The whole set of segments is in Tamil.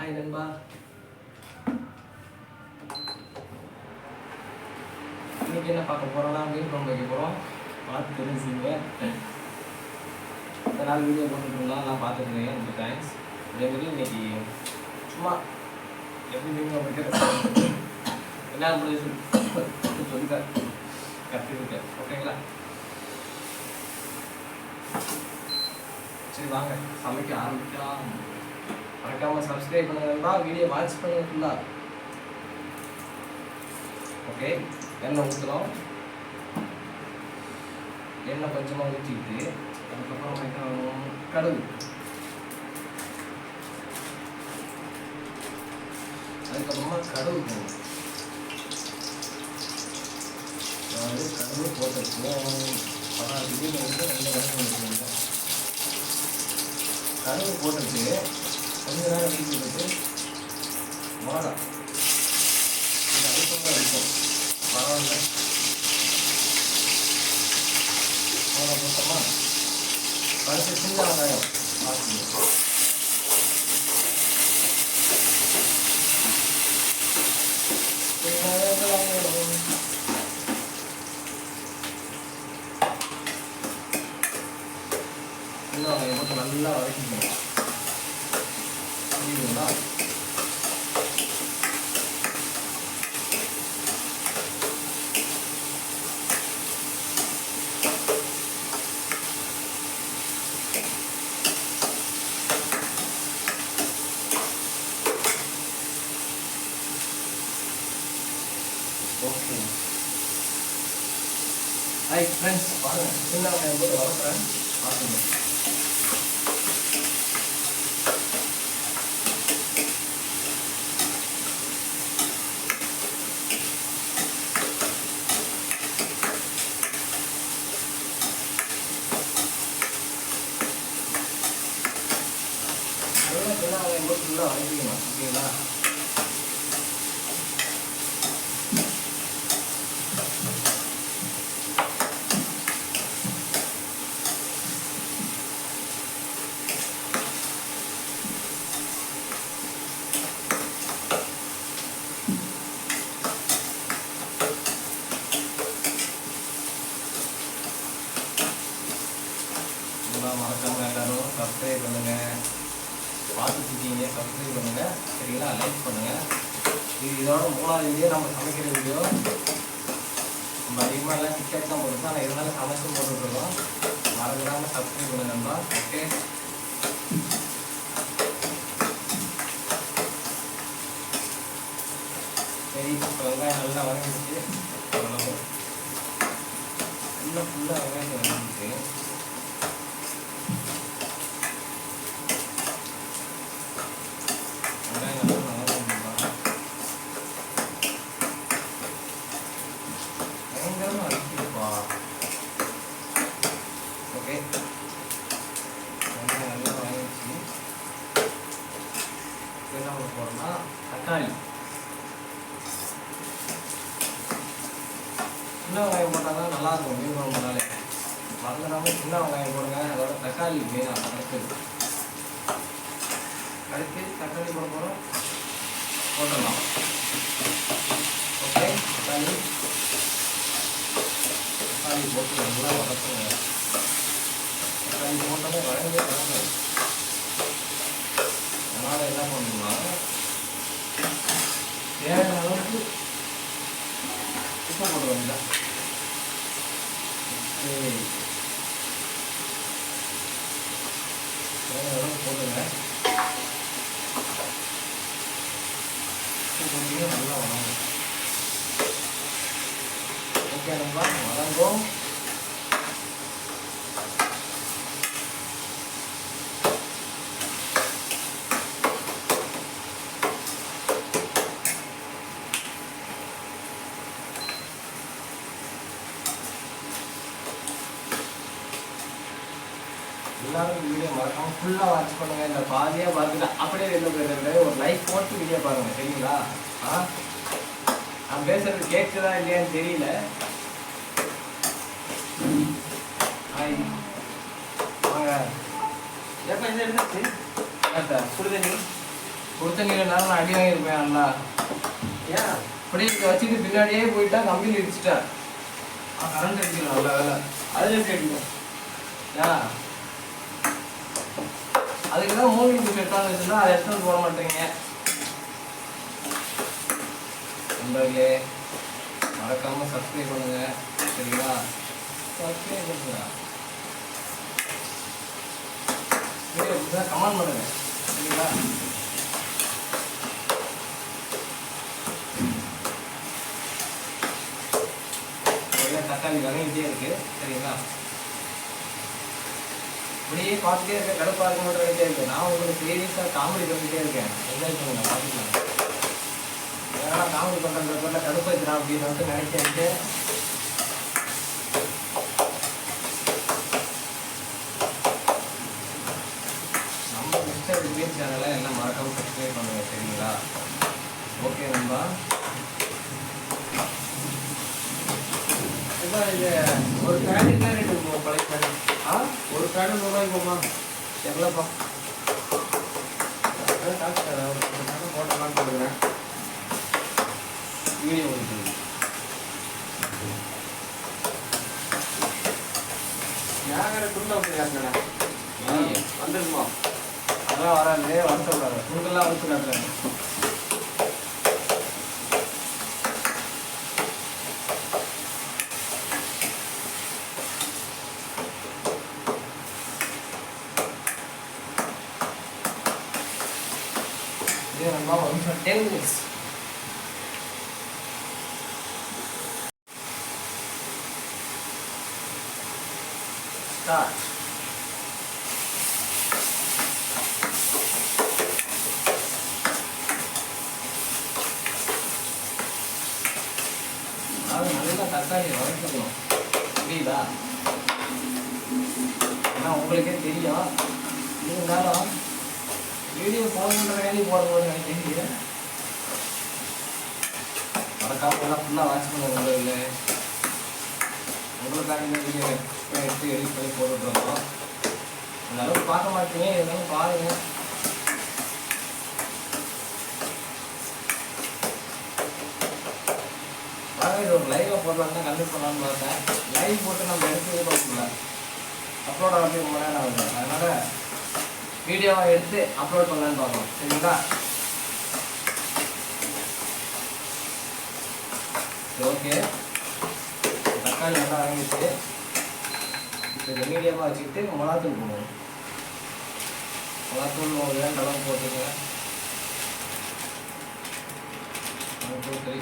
ஹாய் நண்பா இன்னைக்கு என்ன பார்க்க போறோம்னா மீன் குழம்பு வைக்க போகிறோம் பார்த்து தெரிஞ்சுங்க இந்த நாள் வீடியோ போட்டுருக்கலாம் நான் பார்த்துருக்கேன் ரொம்ப தேங்க்ஸ் அதேமாதிரி இன்னைக்கு சும்மா எப்படி மீன் குழம்பு வைக்கிறது என்ன முடிஞ்சு சொல்லி கற்றுக்கிட்டேன் ஓகேங்களா சரி வாங்க சமைக்க ஆரம்பிக்கலாம் மறக்காம சப்ஸ்கிரைப் பண்ணுங்கன்னா வீடியோ வாட்ச் பண்ணுங்க ஃபுல்லா ஓகே எண்ணெய் ஊற்றுறோம் எண்ணெய் கொஞ்சமாக ஊற்றிக்கிட்டு அதுக்கப்புறம் என்ன ஆகும்? கடுகு. அதுக்கப்புறமா கடுகு போகணும் அதாவது கடுகு போட்டிருக்கோம் பதினாறு கிலோ வந்து ரெண்டு கடுகு போட்டுருக்கோம் கடுகு போட்டுட்டு கொஞ்ச நேரம் வீட்டு விட்டு மிளகா இது அதுக்கும் இருக்கும் பரவாயில்ல மிளகா போட்டோமா அடுத்து சின்ன வெங்காயம் பார்த்துக்கணும் சின்ன வெங்காயம் சின்ன வெங்காயம் போட்டு நல்லா வதக்கிக்கணும் புரியுதுங்களா ஓகே ஹாய் ஃப்ரெண்ட்ஸ் பாருங்கள் சின்ன வெங்காயம் போட்டு வளர்க்குறேன் பார்த்துங்க நல்லா சின்ன வெங்காயம் போட்டு நல்லா வதக்கிக்கணும் ஓகேங்களா இதெல்லாம் மறக்காம எல்லாரும் சப்ஸ்கிரைப் பண்ணுங்க பார்த்துட்டு இருக்கீங்க சப்ஸ்கிரைப் பண்ணுங்க சரிங்களா லைக் பண்ணுங்க இது இதோட மூணாவது வீடியோ நம்ம சமைக்கிற வீடியோ நம்ம அதிகமாக எல்லாம் டிக்கெட் சேனல் போட்டுருக்கோம் போட்டுருக்கோம் மறந்துடாமல் சப்ஸ்கிரைப் பண்ணுங்க நண்பா. ஓகே சரி இப்போ வெங்காயம் நல்லா வதங்கிடுச்சு. அவ்வளவு. நல்லா ஃபுல்லாக வெங்காயம் வதங்கிடுச்சு வெங்காயம் நல்லா வதங்கணும்பா. பயங்கரமா அடிக்குதுப்பா. ஓகே வெங்காயம் நல்லா வதங்கிடுச்சு. இப்போ என்ன பண்ண போறோம்னா தக்காளி சின்ன வெங்காயம் போட்டால் தான் நல்லா இருக்கும் மீன் குழம்பு பண்ணாலே மறந்துடாம சின்ன வெங்காயம் போடுங்க அதோட தக்காளி மெயினாக அடுத்தது அடுத்து தக்காளி போட போகிறோம் போட்டுடலாம் ஓகே தக்காளி தக்காளி போட்டு நல்லா வதக்குங்க தக்காளி போட்டோன்னே வழங்கவே வழங்காது அதனால் என்ன பண்ணணும்னா தேவையான அளவுக்கு உப்பு போட்டு வந்தா தேவையான அளவுக்கு போட்டுங்க உப்பு போட்டீங்கன்னா நல்லா வதங்கும் ஓகே நண்பா வதங்கும் எல்லாரும் வீடியோ மறக்காம ஃபுல்லாக வாட்ச் பண்ணுங்க. இந்த பாதியாக பார்த்துட்டு அப்படியே வெளில போயிருந்த ஒரு லைக் போட்டு வீடியோ பாருங்க சரிங்களா? ஆ? நான் பேசுறது கேட்குதா இல்லையான்னு தெரியல. வாங்க. ஏப்பா இந்த எடுத்தாச்சு ஏப்பா சுடுதண்ணி நேரம் நான் அடி வாங்கியிருப்பேன் அண்ணா. ஏன்? அப்படியே வச்சுட்டு பின்னாடியே போயிட்டா கம்பியில் இடிச்சிட்டேன் கரண்ட் அடிக்கல நல்ல வேலை. அதில் எப்படி ஏன் அதுக்கு தான் மூவிங் செட்டாக வச்சுருந்தா அதை எடுத்து போட மாட்டேங்க. நண்பர்களே மறக்காம சப்ஸ்கிரைப் பண்ணுங்க. சரிங்களா சப்ஸ்கிரைப் பண்ணுங்க. வீடியோ கமெண்ட் பண்ணுங்க. சரிங்களா? நிறைய தக்காளி வதங்கிட்டே இருக்கு. சரிங்களா? இப்படியே பார்த்துட்டே இருக்க கடுப்பா இருக்க மட்டும் நினைட்டே இருக்கு நான் உங்களுக்கு சீரியஸாக காமெடி பண்ணிட்டே இருக்கேன். என்ஜாய் பண்ணுங்க பார்த்துக்கலாம் ஏன்னா காமெடி பண்ணுற பேரில் கடுப்பாச்சுனா அப்படின்னு வந்து நினைச்சே நம்ம மிஸ்டர் விஜய் சேனலை எல்லாம் மறக்காம சப்ஸ்கிரைப் பண்ணுங்க சரிங்களா? ஓகே நண்பா. இப்போ இது ஒரு பேடு இருக்கும் பழைய பேடு ஆ ஒரு பேடு நூறுரூவாய்க்கு போமா எவ்வளோப்பா காசு போட்டலான்னு கொடுக்குறேன் வீடியோ கொடுத்துருக்கு யாகர குண்டா ஏய். வந்துருக்குமா? அதெல்லாம் வராது. வருத்தப்படாது உங்களுக்கெல்லாம் அவுத்து காட்டுறேன் 10 start. நல்லா தக்காளி வளர்த்துக்கணும் புரியுதா? ஏன்னா உங்களுக்கே தெரியும். இருந்தாலும் வீடியோ ஃபாலோ பண்ணுற போட போகிறது நினைக்கிறேன் மறக்காம ஃபுல்லாக வாட்ச் பண்ண இல்லை உங்களுக்காக இந்த வீடியோ எடுத்து எடிட் பண்ணி போட்டுட்ருக்கோம் அந்த அளவுக்கு பார்க்க மாட்டீங்க இருந்தாலும் பாருங்க. இது ஒரு லைவாக போடலாம் தான் கண்டிப்பாக பண்ணலாம்னு பார்த்தேன். லைவ் போட்டு நம்ம எடுத்து இது பண்ணல அப்லோட் ஆகிறது ரொம்ப நேரம் ஆகுது. அதனால வீடியோவாக எடுத்து அப்லோட் பண்ணலான்னு பார்க்கலாம் சரிங்களா? ஓகே. தக்காளி நல்லா அரைஞ்சிட்டு இப்போ மீடியமாக வச்சுக்கிட்டு மிளகாத்தூள் போடுவோம். மிளகாத்தூள் ஒரு ரெண்டு அளவு போட்டுங்க ஒன் டூ த்ரீ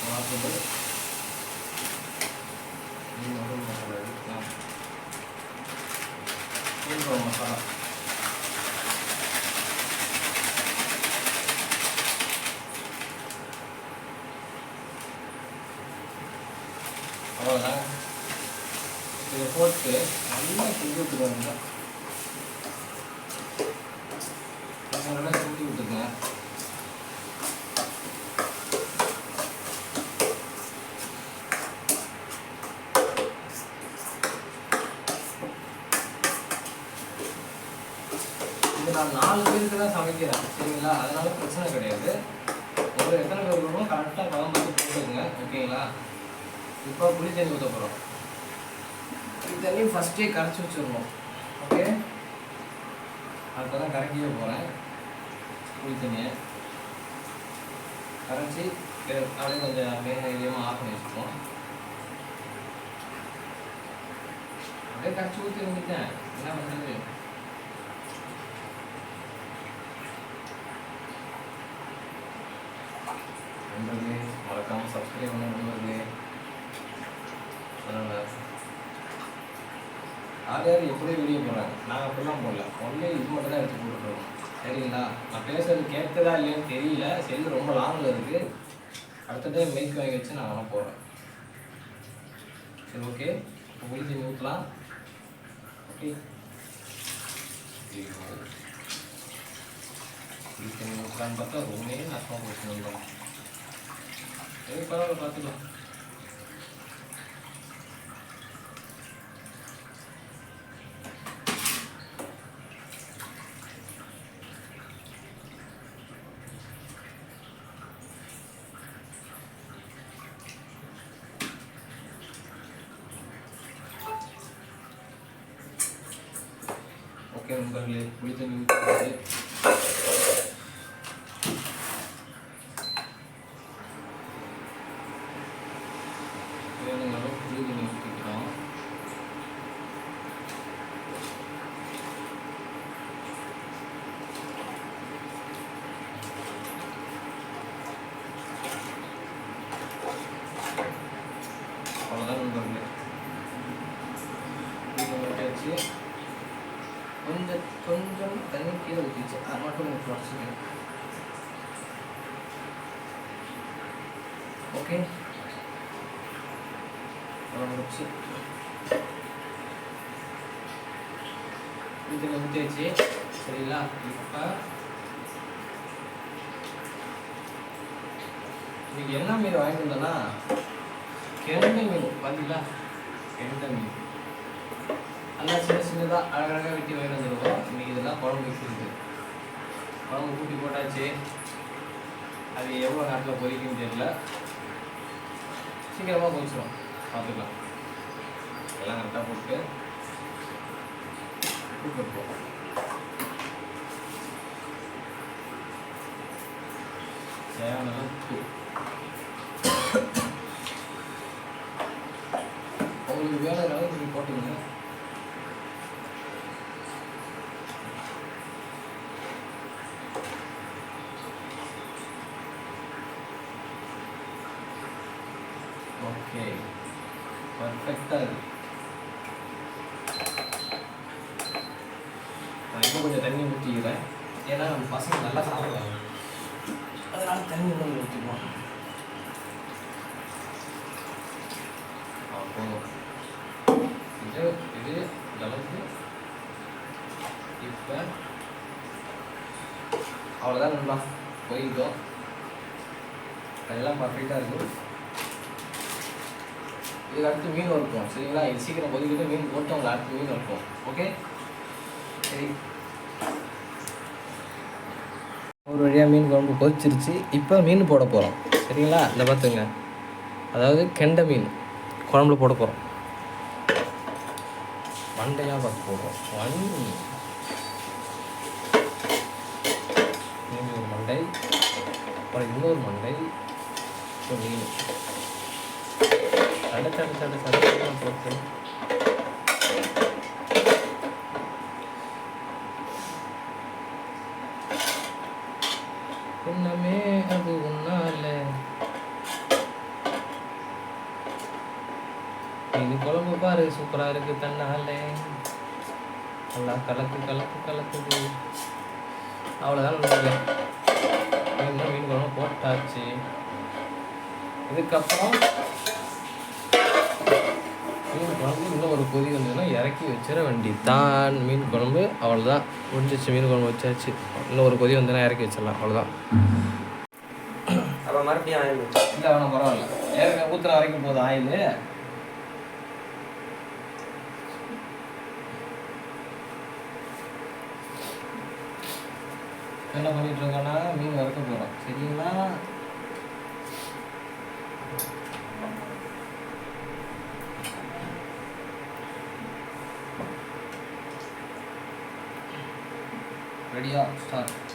மிளகாத்தூள். அவ்வளோதான் இதை போட்டு நல்லா கிண்டி விட்டுருவாங்க நல்லா கிண்டி விட்டுருங்க நான் நாலு பேருக்கு தான் சமைக்கிறேன் சரிங்களா? அதனால பிரச்சனை கிடையாது. ஒரு எத்தனை பேர் வேணுமோ கரெக்டாக கலந்து போட்டுக்கோங்க ஓகேங்களா? இப்போ புளி தண்ணி ஊற்ற போகிறோம் புளி தண்ணி ஃபஸ்ட்டே கரைச்சி வச்சிடணும். ஓகே அப்போ தான் கரைக்கவே போகிறேன் புளி தண்ணியை கரைச்சி அப்படியே கொஞ்சம் மீடியமாக ஆஃப் பண்ணி வச்சுப்போம் அப்படியே கரைச்சி ஊற்றி வந்துட்டேன் என்ன பண்ணுறது நண்பர்களே மறக்காமல் சப்ஸ்கிரைப் பண்ண நண்பர்களே. அதனால் யார் யார் எப்படி வீடியோ போடுறாங்க நாங்கள் அப்படிலாம் போடல. ஒன்லி இது மட்டும் தான் எடுத்து போட்டுருக்கோம். சரிங்களா? நான் பேசுறது கேட்குதா இல்லையான்னு தெரியல. செல்லு ரொம்ப லாங்கில் இருக்குது அடுத்த டைம் மைக் வாங்கி வச்சு நான் வேணால் போடுறேன். சரி ஓகே இப்போ முடிஞ்சு ஊற்றலாம் ஓகே ஊற்றலான்னு பார்த்தா ரொம்பவே நஷ்டமாக போச்சு நண்பா சரி பரவாயில்ல பார்த்துக்கலாம் ஓகே நண்பர்களே புளி தண்ணி ஊற்றிட்டு வேணுங்கிற அளவுக்கு புளி தண்ணி ஊற்றிக்கிறோம் அவ்வளோதான் நண்பர்களே இது வச்சாச்சு கொஞ்சம் கொஞ்சம் தண்ணி கீழே ஊற்றிச்சு அது மட்டும் எனக்கு உடச்சிக்கிறேன் ஓகே முடிச்சு இதில் ஊற்றியாச்சு சரிங்களா? இப்போ இன்னைக்கு என்ன மீன் வாங்கிட்டு வந்தேன்னா கெண்டை மீன் பார்த்தீங்களா கெண்டை மீன். நல்லா சின்ன சின்னதாக அழகழகாக வெட்டி வாங்கிட்டு வந்துருக்கோம் இன்னைக்கு இதெல்லாம் குழம்பு வைக்கிறது குழம்பு கூட்டி போட்டாச்சு. அது எவ்வளோ நேரத்தில் பொரிக்குன்னு தெரியல. சீக்கிரமாக பொரிச்சிடும் பார்த்துக்கலாம். எல்லாம் கரெக்டாக போட்டு உப்பு போட்டுருவோம். தேவையான உப்பு உங்களுக்கு வேணுங்கிற அளவுக்கு நீங்கள் போட்டுங்க ஓகே பர்ஃபெக்டாக இருக்கு நான் இன்னும் கொஞ்சம் தண்ணி ஊற்றிக்கிறேன் ஏன்னா நம்ம பசங்க நல்லா சாப்பிடுவாங்க. அதனால் தண்ணி கொஞ்சம் ஊற்றிக்குவோம் போதும் இது இது இந்த அளவுக்கு. இப்போ அவ்வளோதான் நண்பா. போயிருக்கோம் அதெல்லாம் பர்ஃபெக்டாக இருக்கும். இதுக்கு அடுத்து மீன் இருக்கும் சரிங்களா? இது சீக்கிரம் கொதிக்கிட்டு மீன் போட்டு அவங்க அடுத்து மீன் இருக்கும் ஓகே? சரி. ஒரு வழியாக மீன் குழம்பு கொதிச்சிருச்சு. இப்போ மீன் போட போகிறோம் சரிங்களா? இந்த பார்த்துங்க அதாவது கெண்டை மீன் குழம்புல போட போகிறோம் மண்டையாக பார்த்து போடுறோம். ஒன் மீன் ஒரு மண்டை அப்புறம் இன்னொரு மண்டை மீன். தட தட தட தட போட்டு. உன்னமே அது உன்னால. இது குழம்பு பாரு சூப்பரா இருக்கு தன்னால. நல்லா கலக்கு கலக்கு கலக்குது. அவ்வளோதான் மீன் குழம்பு போட்டாச்சு. இதுக்கப்புறம் மீன் குழம்பு இன்னும் ஒரு கொதி வந்ததுன்னா இறக்கி வச்சிட வேண்டியதான் மீன் குழம்பு. அவ்வளோதான் முடிஞ்சிச்சு மீன் குழம்பு வச்சாச்சு. இன்னும் ஒரு கொதி வந்ததுன்னா இறக்கி வச்சிடலாம். அவ்வளோதான் அப்போ மறுபடியும் ஆயில் இல்லை வேணாம் பரவாயில்ல. ஏற்கனவே ஊற்றுற வரைக்கும் போதும் ஆயில். என்ன பண்ணிட்டு இருக்கோன்னா மீன் வறுக்க போகிறோம் சரிங்களா? 对呀，是啊。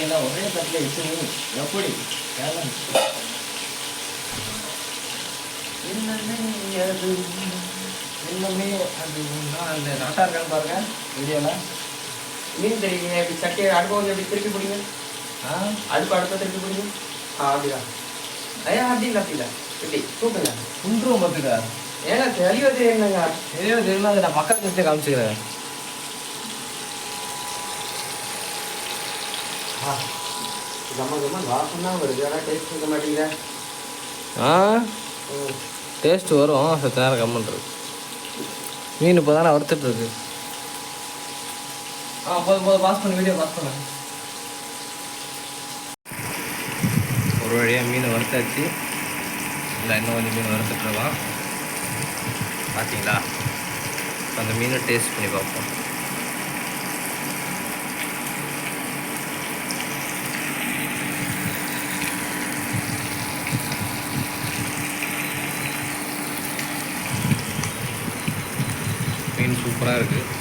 தட்டில் இட்டு மீன் எப்படி? கேளம் என்னமே அது என்னமே அது அந்த நாட்டா இருக்கான்னு பாருங்க. வீடியோவில் மீன் தெரியுங்க இப்படி சட்டையை அடுப்பு கொஞ்சம் இப்படி திருப்பி பிடிங்க? ஆ? அடுப்பு அடுப்பை திருப்பி பிடிங்க. ஆ அப்படிதான். ஐயா அப்படி இல்லை அப்படி இல்லை இப்படி தூக்குங்க குன்றும் பார்த்துக்கா ஏங்க தெளிவாக தெரியுங்க தெரியும் தெரியுமா அதை நான் பக்கத்து காமிச்சுக்கிறேன். ஆ கம்ம கம்மன் வாசம் தான் வருது ஆனால் டேஸ்ட் இருக்க மாட்டேங்குதா ஆ டேஸ்ட் வரும் சத்த நேரம் கம்முன்றது மீன் இப்போ தானே வறுத்துட்டு இருக்கு ஆ போதும் போதும் பாஸ் பண்ணு வீடியோ பாஸ் பண்ணு ஒரு வழியாக மீன் வறுத்தாச்சு இல்லை இன்னும் கொஞ்சம் மீன் வறுத்துட்டுருவான் பார்த்தீங்களா அந்த மீனை டேஸ்ட் பண்ணி பார்ப்போம் சூப்பராக இருக்குது